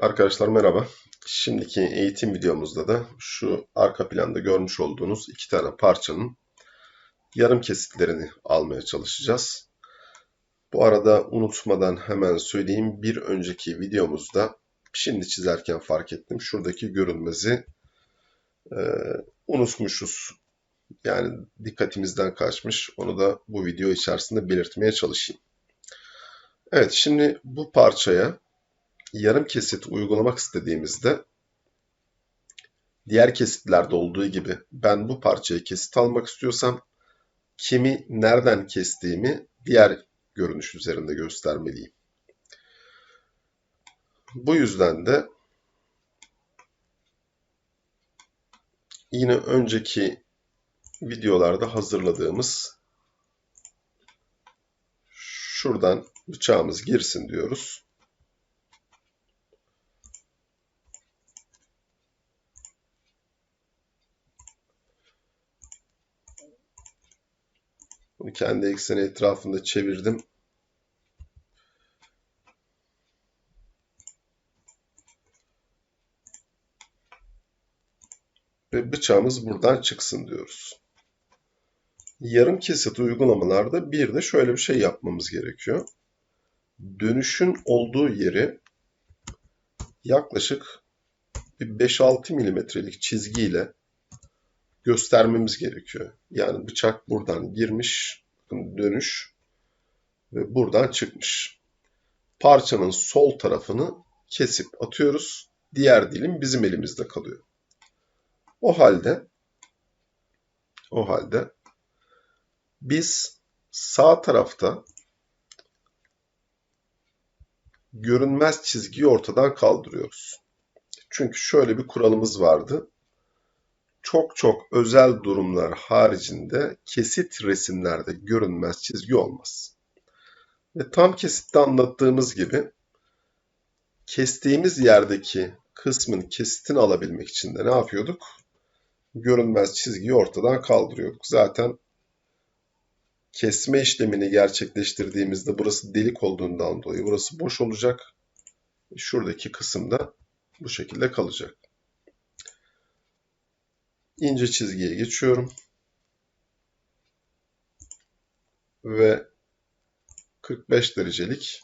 Arkadaşlar merhaba. Şimdiki eğitim videomuzda da şu arka planda görmüş olduğunuz iki tane parçanın yarım kesitlerini almaya çalışacağız. Bu arada unutmadan hemen söyleyeyim. Bir önceki videomuzda şimdi çizerken fark ettim. Şuradaki görünmezi e, unutmuşuz. Yani dikkatimizden kaçmış. Onu da bu video içerisinde belirtmeye çalışayım. Evet şimdi bu parçaya yarım kesit uygulamak istediğimizde diğer kesitlerde olduğu gibi ben bu parçayı kesit almak istiyorsam kimi nereden kestiğimi diğer görünüş üzerinde göstermeliyim. Bu yüzden de yine önceki videolarda hazırladığımız şuradan bıçağımız girsin diyoruz. Bunu kendi ekseni etrafında çevirdim. Ve bıçağımız buradan çıksın diyoruz. Yarım kesit uygulamalarda bir de şöyle bir şey yapmamız gerekiyor. Dönüşün olduğu yeri yaklaşık bir 5-6 milimetrelik çizgiyle göstermemiz gerekiyor. Yani bıçak buradan girmiş, dönüş ve buradan çıkmış. Parçanın sol tarafını kesip atıyoruz. Diğer dilim bizim elimizde kalıyor. O halde o halde biz sağ tarafta görünmez çizgiyi ortadan kaldırıyoruz. Çünkü şöyle bir kuralımız vardı çok çok özel durumlar haricinde kesit resimlerde görünmez çizgi olmaz. Ve tam kesitte anlattığımız gibi kestiğimiz yerdeki kısmın kesitini alabilmek için de ne yapıyorduk? Görünmez çizgiyi ortadan kaldırıyorduk. Zaten kesme işlemini gerçekleştirdiğimizde burası delik olduğundan dolayı burası boş olacak. Şuradaki kısım da bu şekilde kalacak ince çizgiye geçiyorum. Ve 45 derecelik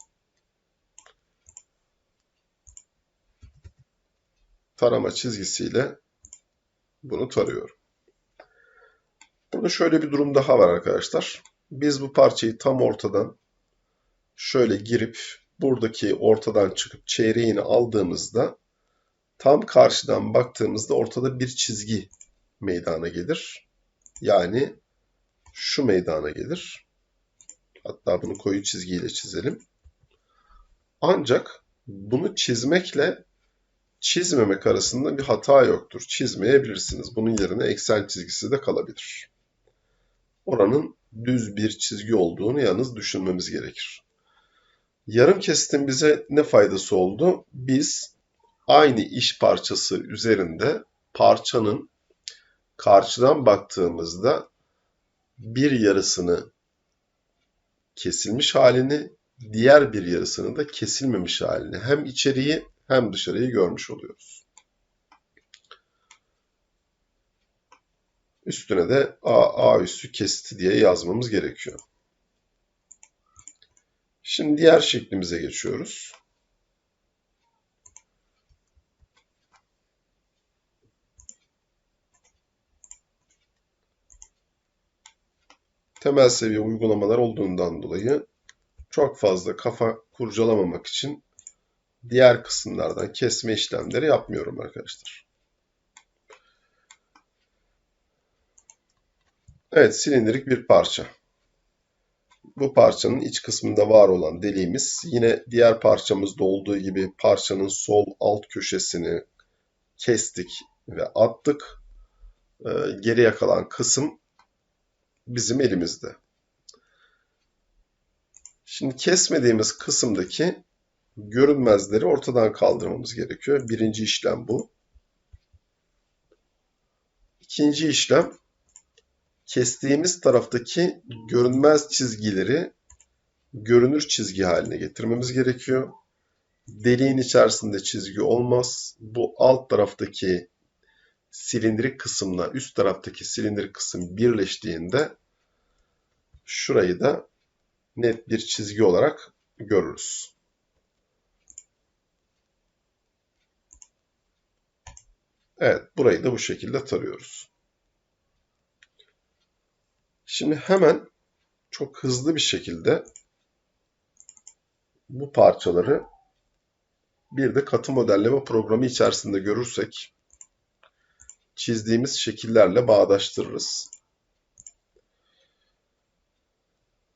tarama çizgisiyle bunu tarıyorum. Burada şöyle bir durum daha var arkadaşlar. Biz bu parçayı tam ortadan şöyle girip buradaki ortadan çıkıp çeyreğini aldığımızda tam karşıdan baktığımızda ortada bir çizgi meydana gelir. Yani şu meydana gelir. Hatta bunu koyu çizgiyle çizelim. Ancak bunu çizmekle çizmemek arasında bir hata yoktur. Çizmeyebilirsiniz. Bunun yerine eksen çizgisi de kalabilir. Oranın düz bir çizgi olduğunu yalnız düşünmemiz gerekir. Yarım kesitin bize ne faydası oldu? Biz aynı iş parçası üzerinde parçanın karşıdan baktığımızda bir yarısını kesilmiş halini, diğer bir yarısını da kesilmemiş halini hem içeriği hem dışarıyı görmüş oluyoruz. Üstüne de A, A üstü kesiti diye yazmamız gerekiyor. Şimdi diğer şeklimize geçiyoruz. Temel seviye uygulamalar olduğundan dolayı çok fazla kafa kurcalamamak için diğer kısımlardan kesme işlemleri yapmıyorum arkadaşlar. Evet silindirik bir parça. Bu parçanın iç kısmında var olan deliğimiz yine diğer parçamızda olduğu gibi parçanın sol alt köşesini kestik ve attık. Ee, geriye kalan kısım bizim elimizde. Şimdi kesmediğimiz kısımdaki görünmezleri ortadan kaldırmamız gerekiyor. Birinci işlem bu. İkinci işlem kestiğimiz taraftaki görünmez çizgileri görünür çizgi haline getirmemiz gerekiyor. Deliğin içerisinde çizgi olmaz. Bu alt taraftaki silindirik kısımla üst taraftaki silindirik kısım birleştiğinde şurayı da net bir çizgi olarak görürüz. Evet, burayı da bu şekilde tarıyoruz. Şimdi hemen çok hızlı bir şekilde bu parçaları bir de katı modelleme programı içerisinde görürsek çizdiğimiz şekillerle bağdaştırırız.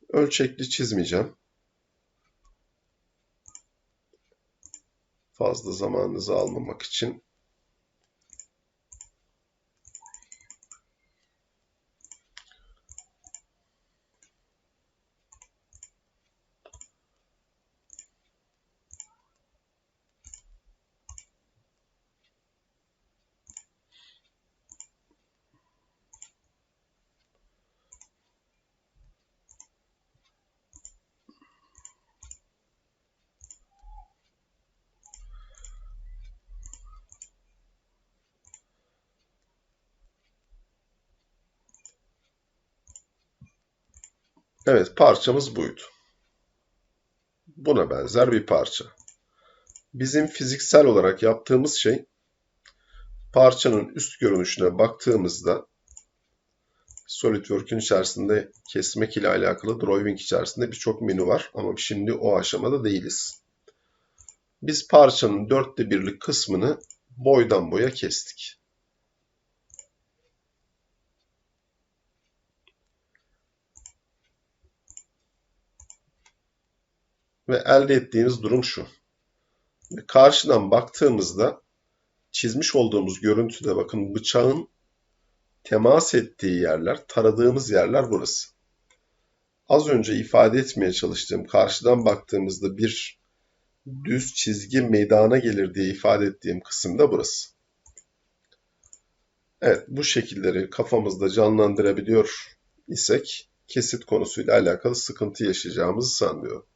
Ölçekli çizmeyeceğim. Fazla zamanınızı almamak için Evet parçamız buydu. Buna benzer bir parça. Bizim fiziksel olarak yaptığımız şey parçanın üst görünüşüne baktığımızda SolidWorks'ün içerisinde kesmek ile alakalı drawing içerisinde birçok menü var ama şimdi o aşamada değiliz. Biz parçanın dörtte birlik kısmını boydan boya kestik. Ve elde ettiğimiz durum şu. Karşıdan baktığımızda çizmiş olduğumuz görüntüde bakın bıçağın temas ettiği yerler, taradığımız yerler burası. Az önce ifade etmeye çalıştığım karşıdan baktığımızda bir düz çizgi meydana gelir diye ifade ettiğim kısım da burası. Evet bu şekilleri kafamızda canlandırabiliyor isek kesit konusuyla alakalı sıkıntı yaşayacağımızı sanmıyorum.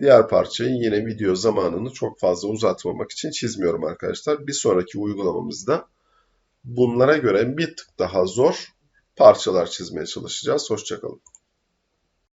Diğer parçayı yine video zamanını çok fazla uzatmamak için çizmiyorum arkadaşlar. Bir sonraki uygulamamızda bunlara göre bir tık daha zor parçalar çizmeye çalışacağız. Hoşçakalın.